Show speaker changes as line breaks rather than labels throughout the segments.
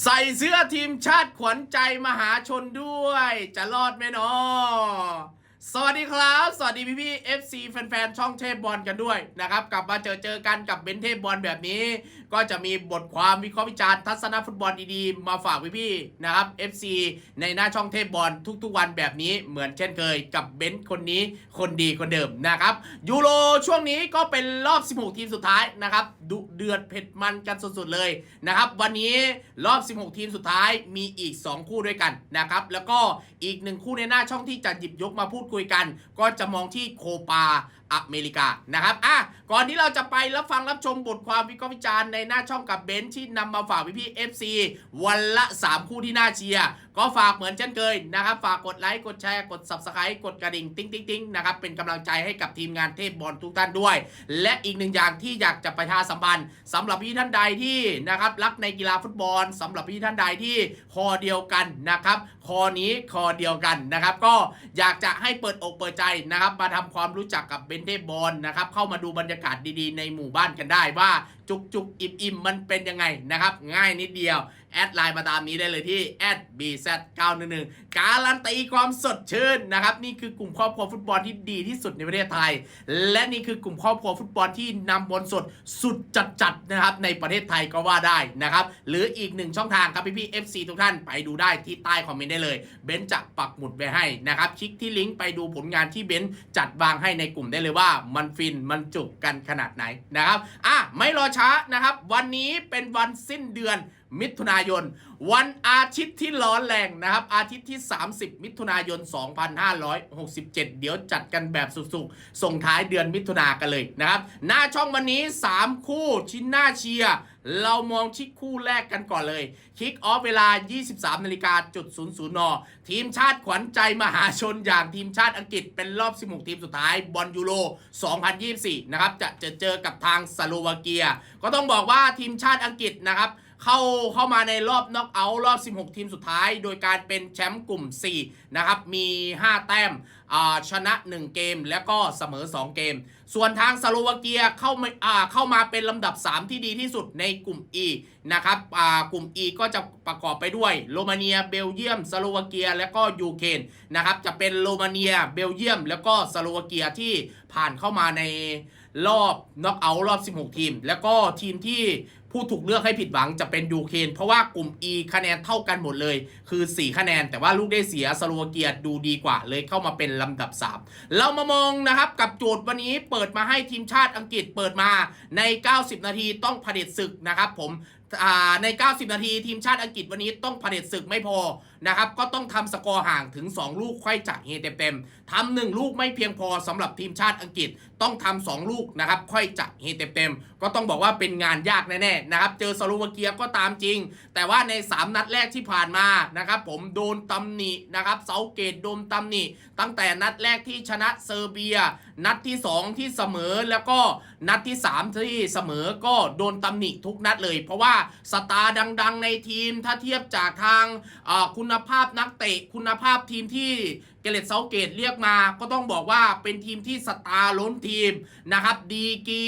ใส่เสื้อทีมชาติขวัญใจมหาชนด้วย จะรอดไหมเนาะสวัสดีครับ สวัสดีพี่พี่ๆ FC แฟนๆ ช่องเทพบอลกันด้วยนะครับ กลับมาเจอเจอกันกับเบนเทพบอลแบบนี้ ก็จะมีบทความวิเคราะห์วิจารณ์ทัศนฟุตบอลดีๆ มาฝากพี่ๆนะครับ FC ในหน้าช่องเทพบอลทุกๆวันแบบนี้เหมือนเช่นเคยกับเบนคนนี้คนดีคนเดิมนะครับยูโรช่วงนี้ก็เป็นรอบ 16 ทีมสุดท้ายนะครับดุเดือดเผ็ดมันกันสุดๆเลยนะครับวันนี้รอบ 16 ทีมสุดท้ายมีอีก 2 คู่ด้วยกันนะครับแล้วก็อีกหนึ่งคู่ในหน้าช่องที่จะหยิบยกมาพูดคุยกัน ก็จะมองที่โคปา อเมริกานะครับอะก่อนที่เราจะไปรับฟังรับชมบทความวิเคราะห์วิจารณ์ในหน้าช่องกับเบนซ์ที่นำมาฝากพี่พี่เอฟซีวันละ 3 คู่ที่น่าเชียร์ก็ฝากเหมือนเช่นเคยนะครับ ฝากกดไลค์กดแชร์กด Subscribe กดกระดิ่งติ๊งติ๊งติ๊งนะครับเป็นกำลังใจให้กับทีมงานเทพบอลทุกท่านด้วย และอีกหนึ่งอย่างที่อยากจะประชาสัมพันธ์สำหรับพี่ท่านใดที่นะครับรักในกีฬาฟุตบอลสำหรับพี่ท่านใดที่คอเดียวกันนะครับคอนี้คอเดียวกันนะครับ ก็อยากจะให้เปิดอกเปิดใจนะครับมาทำความรู้จักกับเบนเทพบอลนะครับเข้ามาดูบรรยากาศดีๆ ในหมู่บ้านกันได้ว่าจุกจุกอิ่มอิ่มมันเป็นยังไงนะครับ ง่ายนิดเดียว แอดไลน์มาตามนี้ได้เลยที่ @bz911 การันตีความสดชื่นนะครับนี่คือกลุ่มครอบครัวฟุตบอลที่ดีที่สุดในประเทศไทย และนี่คือกลุ่มครอบครัวฟุตบอลที่นำบอลสดสุดจัดๆนะครับในประเทศไทยก็ว่าได้นะครับหรืออีกหนึ่งช่องทางครับพี่พี่ๆ FC ทุกท่านไปดูได้ที่ใต้คอมเมนต์ได้เลยเบนซ์จะปักหมุดไว้ให้นะครับคลิกที่ลิงก์ไปดูผลงานที่เบนซ์จัดวางให้ในกลุ่มได้เลยว่ามันฟินมันจุกกันขนาดไหนนะครับอะไม่รอช้านะครับวันนี้เป็นวันสิ้นเดือน มิถุนายน วันอาทิตย์ที่ร้อนแรงนะครับ อาทิตย์ที่ 30 มิถุนายน 2567 เดี๋ยวจัดกันแบบสุกๆส่งท้ายเดือนมิถุนากันเลยนะครับ หน้าช่องวันนี้ 3 คู่ชิ้นหน้าเชียร์เรามองที่คู่แรกกันก่อนเลย คิกออฟเวลา 23นาฬิกาจุด00นทีมชาติขวัญใจมหาชนอย่างทีมชาติอังกฤษเป็นรอบ 16 ทีมสุดท้ายบอลยูโร 2024 นะครับ จะเจอเจอกับทางสโลวาเกีย ก็ต้องบอกว่าทีมชาติอังกฤษนะครับ เข้าเข้ามาในรอบน็อกเอาท์รอบ 16 ทีมสุดท้าย โดยการเป็นแชมป์กลุ่ม 4 นะครับ มี 5 แต้มชนะ 1 เกมแล้วก็เสมอ 2 เกม ส่วนทางสโลวาเกียเข้ามาเข้ามาเป็นลำดับ 3 ที่ดีที่สุดในกลุ่ม E นะครับกลุ่ม E ก็จะประกอบไปด้วยโรมาเนีย เบลเยียม สโลวาเกีย และก็ยูเครนนะครับจะเป็นโรมาเนีย เบลเยียม แล้วก็สโลวาเกียที่ผ่านเข้ามาในรอบน็อกเอาท์รอบ 16 ทีม แล้วก็ทีมที่ ผู้ถูกเลือกให้ผิดหวังจะเป็นยูเครนเพราะว่ากลุ่ม E คะแนนเท่ากันหมดเลย คือ 4 คะแนน แต่ว่าลูกได้เสียสโลวาเกียดูดีกว่าเลยเข้ามาเป็นลำดับ 3 เรามามองนะครับกับโจทย์วันนี้เปิดมาให้ทีมชาติอังกฤษเปิดมาใน 90 นาทีต้องเผด็จศึกนะครับผม ใน 90 นาทีทีมชาติอังกฤษวันนี้ต้องเผด็จศึกไม่พอนะครับ ก็ต้องทำสกอร์ห่างถึง 2 ลูกค่อยจ่ายเฮเต็มๆทำหนึ่งลูกไม่เพียงพอสำหรับทีมชาติอังกฤษต้องทำสองลูกนะครับ ค่อยจ่ายเฮเต็มๆก็ต้องบอกว่าเป็นงานยากแน่ๆนะครับ เจอสโลวาเกียก็ตามจริง แต่ว่าใน 3 นัดแรกที่ผ่านมานะครับ ผมโดนตำหนินะครับเซาเกตโดนตำหนิ ตั้งแต่นัดแรกที่ชนะเซอร์เบีย นัดที่ 2 ที่เสมอแล้วก็นัดที่ 3 ที่เสมอก็โดนตำหนิทุกนัดเลย เพราะว่าสตาร์ดัง ๆ ในทีมถ้าเทียบจากทางคุณภาพนักเตะ คุณภาพทีมที่เกเรตเซาเกตเรียกมา ก็ต้องบอกว่าเป็นทีมที่สตาร์ล้นทีมนะครับ ดีกี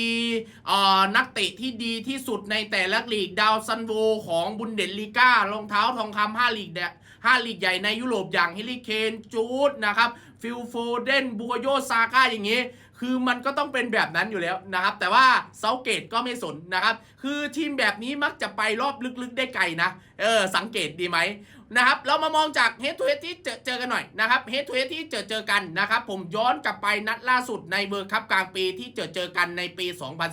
นักเตะที่ดีที่สุดในแต่ละลีกดาวซันโวของบุนเดสลีการองเท้าทองคำห้าลีกแดห้าลีกใหญ่ในยุโรปอย่างเฮลิเคนจูดนะครับฟิลโฟเดนบูโยซาก้าอย่างนี้ คือมันก็ต้องเป็นแบบนั้นอยู่แล้วนะครับ แต่ว่าเซาเกตก็ไม่สนนะครับ คือทีมแบบนี้มักจะไปรอบลึกๆได้ไกลนะ เออ สังเกตดีไหมนะครับ เรามามองจากเฮดทูเฮดที่เจอเจอกันหน่อยนะครับเฮดทูเฮดที่เจอเจอกันนะครับ ผมย้อนกลับไปนัดล่าสุดในเวิร์คัพกลางปีที่เจอเจอกันในปี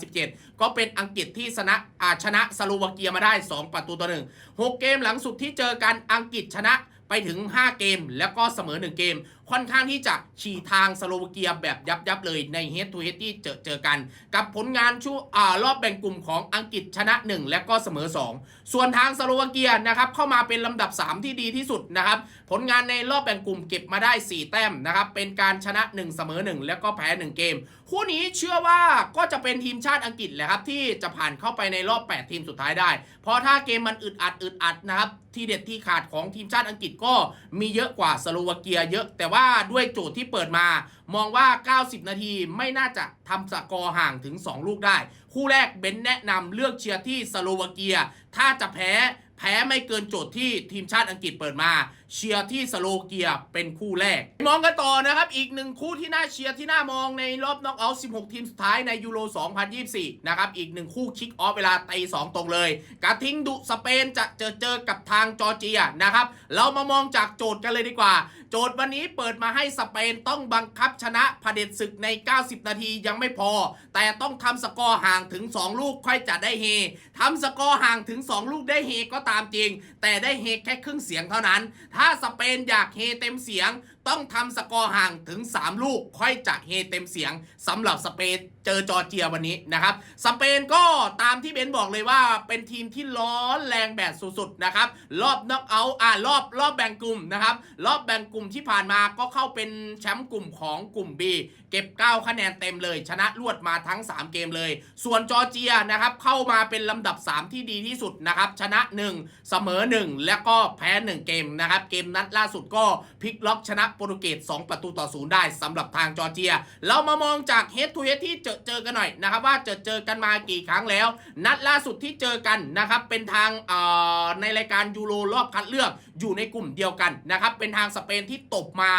2017 ก็เป็นอังกฤษที่ชนะอาชนะสโลวาเกียมาได้ 2 ประตูต่อหนึ่งหกเกมหลังสุดที่เจอกันอังกฤษชนะไปถึง 5 เกม แล้วก็เสมอ 1 เกมค่อนข้างที่จะฉี่ทางสโลวาเกียแบบยับยับเลยในเฮดทูเฮดที่เจอเจอกัน กับผลงานช่วรอบแบ่งกลุ่มของอังกฤษชนะ 1 และก็เสมอ 2 ส่วนทางสโลวาเกียนะครับเข้ามาเป็นลำดับ 3 ที่ดีที่สุดนะครับผลงานในรอบแบ่งกลุ่มเก็บมาได้ 4 แต้มนะครับเป็นการชนะ 1 เสมอ 1 แล้วก็แพ้ 1 เกม คู่นี้เชื่อว่าก็จะเป็นทีมชาติอังกฤษแหละครับที่จะผ่านเข้าไปในรอบ 8 ทีมสุดท้ายได้ เพราะถ้าเกมมันอึดอัดอึดอัดนะครับที่เด็ดที่ขาดของทีมชาติอังกฤษก็มีเยอะกว่าสโลวาเกียเยอะแต่ว่าด้วยโจทย์ที่เปิดมา มองว่า 90 นาทีไม่น่าจะทำสกอร์ห่างถึง 2 ลูกได้ คู่แรกเบนแนะนำเลือกเชียร์ที่สโลวาเกีย ถ้าจะแพ้แพ้ไม่เกินโจทย์ที่ทีมชาติอังกฤษเปิดมา เชียร์ที่สโลเกียเป็นคู่แรก มองกันต่อนะครับ อีกหนึ่งคู่ที่น่าเชียร์ที่น่ามองในรอบน็อกเอาท์16 ทีมสุดท้ายในยูโร 2024 นะครับ อีกหนึ่งคู่คิกออฟเวลาตี2ตรงเลยกรทิงดุสเปนจะเจอเจอกับทางจอร์เจียนะครับ เรามามองจากโจทย์กันเลยดีกว่า โจทย์วันนี้เปิดมาให้สเปนต้องบังคับชนะเผด็จศึกใน 90 นาทียังไม่พอ แต่ต้องทำสกอร์ห่างถึง 2 ลูกค่อยจะได้เฮทำสกอร์ห่างถึง 2 ลูกได้เฮก็ตามจริง แต่ได้เฮแค่ครึ่งเสียงเท่านั้น ถ้าสเปนอยากเฮเต็มเสียงต้องทำสกอร์ห่างถึง 3 ลูกค่อยจะเฮเต็มเสียงสำหรับสเปนเจอจอร์เจียวันนี้นะครับ สเปนก็ตามที่เบนบอกเลยว่าเป็นทีมที่ร้อนแรงแบบสุดๆนะครับ รอบน็อกเอาท์อ่ารอบรอบแบ่งกลุ่มนะครับ รอบแบ่งกลุ่มที่ผ่านมาก็เข้าเป็นแชมป์กลุ่มของกลุ่ม B เก็บ 9 คะแนนเต็มเลย ชนะรวดมาทั้ง 3 เกมเลย ส่วนจอร์เจียนะครับเข้ามาเป็นลำดับ 3 ที่ดีที่สุดนะครับ ชนะ 1 เสมอ 1 แล้วก็แพ้ 1 เกมนะครับ เกมนัดล่าสุดก็พลิกล็อกชนะโปรตุเกส2ประตูต่อ0ได้สำหรับทางจอร์เจีย เรามามองจากเฮดทูเฮดที่เจอเจอกันหน่อยนะครับว่าเจอเจอกันมากี่ครั้งแล้ว นัดล่าสุดที่เจอกันนะครับเป็นทางในรายการยูโรรอบคัดเลือกอยู่ในกลุ่มเดียวกันนะครับเป็นทางสเปนที่ตบมา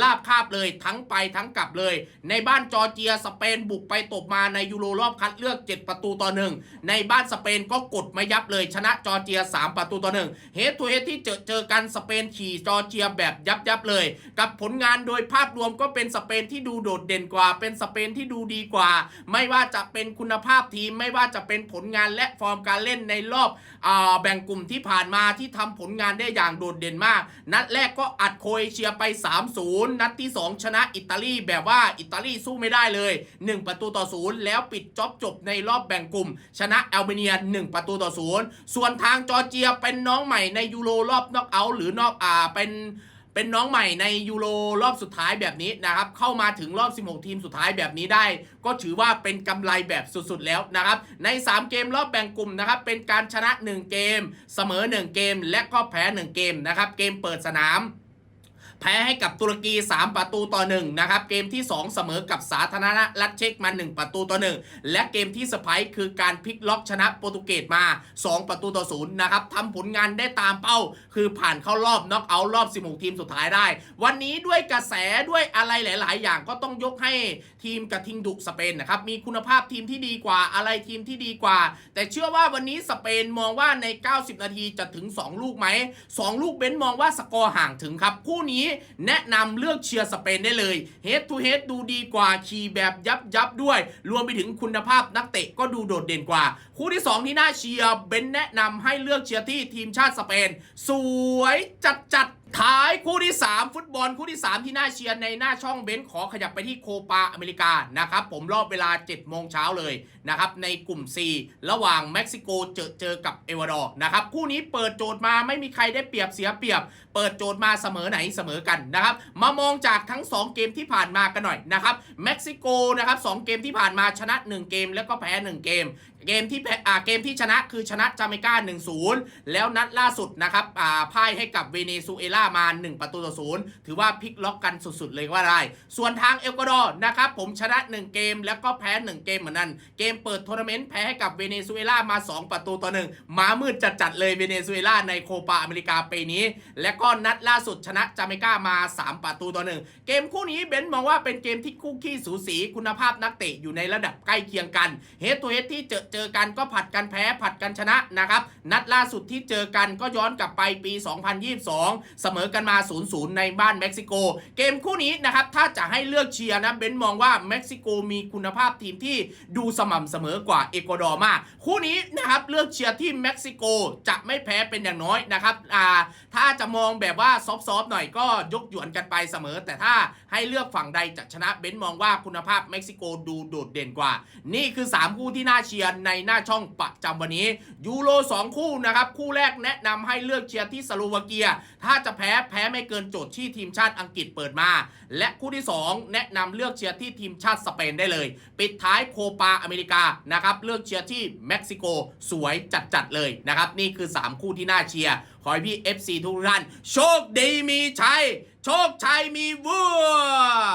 ลาบคาบเลยทั้งไปทั้งกลับเลย ในบ้านจอร์เจียสเปนบุกไปตบมาในยูโรรอบคัดเลือก 7 ประตูต่อหนึ่งในบ้านสเปนก็กดมายับเลยชนะจอร์เจีย 3 ประตูต่อหนึ่งเฮดทูเฮดที่เจอเจอกันสเปนขี่จอร์เจียแบบยับยับเลยกับผลงานโดยภาพรวมก็เป็นสเปนที่ดูโดดเด่นกว่า เป็นสเปนที่ดูดีกว่า ไม่ว่าจะเป็นคุณภาพทีม ไม่ว่าจะเป็นผลงานและฟอร์มการเล่นในรอบอแบ่งกลุ่มที่ผ่านมาที่ทำผลงานได้อย่างโดดเด่นมาก นัดแรกก็อัดโครเอเชียไป 3-0 นัดที่ 2 ชนะอิตาลีแบบว่าอิตาลีสู้ไม่ได้เลย 1 ประตูต่อ0แล้วปิดจ็อบจบในรอบแบ่งกลุ่ม ชนะแอลเบเนีย 1 ประตูต่อ0ส่วนทางจอร์เจียเป็นน้องใหม่ในยูโรรอบน็อกเอาท์หรือนอกอ่าเป็น เป็นน้องใหม่ในยูโรรอบสุดท้ายแบบนี้นะครับ เข้ามาถึงรอบ 16 ทีมสุดท้ายแบบนี้ได้ ก็ถือว่าเป็นกำไรแบบสุดๆแล้วนะครับ ใน 3 เกมรอบแบ่งกลุ่มนะครับเป็นการชนะ 1 เกม เสมอ 1 เกม และก็แพ้ 1 เกมนะครับเกมเปิดสนาม แพ้ให้กับตุรกี 3 ประตูต่อ1นะครับเกมที่ 2 เสมอกับสาธารณรัฐเช็กมา 1 ประตูต่อ 1 และเกมที่สไปร์คือการพลิกล็อกชนะโปรตุเกสมา 2 ประตูต่อ0นะครับทำผลงานได้ตามเป้า คือผ่านเข้ารอบน็อกเอาท์รอบ 16 ทีมสุดท้ายได้ วันนี้ด้วยกระแสด้วยอะไรหลาย ๆ อย่างก็ต้องยกให้ทีมกระทิงดุสเปนนะครับมีคุณภาพทีมที่ดีกว่าอะไรทีมที่ดีกว่า แต่เชื่อว่าวันนี้สเปนมองว่าใน 90 นาทีจะถึง 2 ลูกไหม2ลูกเบนซ์มองว่าสกอร์ห่างถึงครับคู่นี้แนะนำเลือกเชียร์สเปนได้เลย Head to Head ดูดีกว่าขี่แบบยับยับด้วย รวมไปถึงคุณภาพนักเตะก็ดูโดดเด่นกว่า คู่ที่ 2 ที่น่าเชียร์เบนแนะนำให้เลือกเชียร์ที่ทีมชาติสเปน สวยจัดจัด ๆท้ายคู่ที่ 3 ฟุตบอลคู่ที่ 3 ที่น่าเชียร์ในหน้าช่องเบนซ์ขอขยับไปที่โคปาอเมริกานะครับผมรอบเวลา 7 โมงเช้าเลยนะครับในกลุ่ม C ระหว่างเม็กซิโกเจอเจอกับเอวาดอร์นะครับคู่นี้เปิดโจทย์มาไม่มีใครได้เปรียบเสียเปรียบ เปิดโจทย์มาเสมอไหนเสมอกันนะครับมามองจากทั้ง 2 เกมที่ผ่านมากันหน่อยนะครับเม็กซิโกนะครับ2เกมที่ผ่านมาชนะ 1 เกมแล้วก็แพ้ 1 เกม เกมที่แพ้อ่าเกมที่ชนะคือชนะจาเมกา1-0 แล้วนัดล่าสุดนะครับอ่าพ่ายให้กับเวเนซุเอลามา 1 ประตูต่อศูนย์ถือว่าพลิกล็อกกันสุดๆเลยว่าได้ ส่วนทางเอลกวาดอร์นะครับผมชนะ 1 เกมแล้วก็แพ้ 1 เกมเหมือนนั้นเกมเปิดทัวร์นาเมนต์แพ้ให้กับเวเนซุเอลามา 2 ประตูต่อหนึ่งหมามืดจัดๆเลยเวเนซุเอลาในโคปาอเมริกาปีนี้ และก็นัดล่าสุดชนะจาเมกามา 3 ประตูต่อหนึ่งเกมคู่นี้เบนซ์มองว่าเป็นเกมที่คู่ขี้สูสีคุณภาพนักเตะอยู่ในระดับใกล้เคียงกันเฮดตัวเฮดที่เจอเจอกันก็ผัดกันแพ้ผัดกันชนะนะครับ นัดล่าสุดที่เจอกันก็ย้อนกลับไปปี 2022 เสมอกันมา 0-0 ในบ้านเม็กซิโก เกมคู่นี้นะครับ ถ้าจะให้เลือกเชียร์นะเบนซ์มองว่าเม็กซิโกมีคุณภาพทีมที่ดูสม่ำเสมอกว่าเอกวาดอร์มาก คู่นี้นะครับเลือกเชียร์ที่เม็กซิโกจะไม่แพ้เป็นอย่างน้อยนะครับอ่าถ้าจะมองแบบว่าซอฟต์ๆหน่อยก็ยกหยวนกันไปเสมอ แต่ถ้าให้เลือกฝั่งใดจะชนะเบนซ์มองว่าคุณภาพเม็กซิโกดูโดดเด่นกว่า นี่คือ 3 คู่ที่น่าเชียร์ในหน้าช่องประจำวันนี้ ยูโร 2 คู่นะครับ คู่แรกแนะนำให้เลือกเชียร์ที่สโลวาเกีย ถ้าจะแพ้แพ้ไม่เกินโจทย์ที่ทีมชาติอังกฤษเปิดมา และคู่ที่ 2 แนะนำเลือกเชียร์ที่ทีมชาติสเปนได้เลย ปิดท้ายโคปาอเมริกานะครับเลือกเชียร์ที่เม็กซิโกสวยจัดๆเลยนะครับนี่คือ 3 คู่ที่น่าเชียร์ขอให้พี่ FC ทุกท่านโชคดีมีชัย โชคชัยมีวัว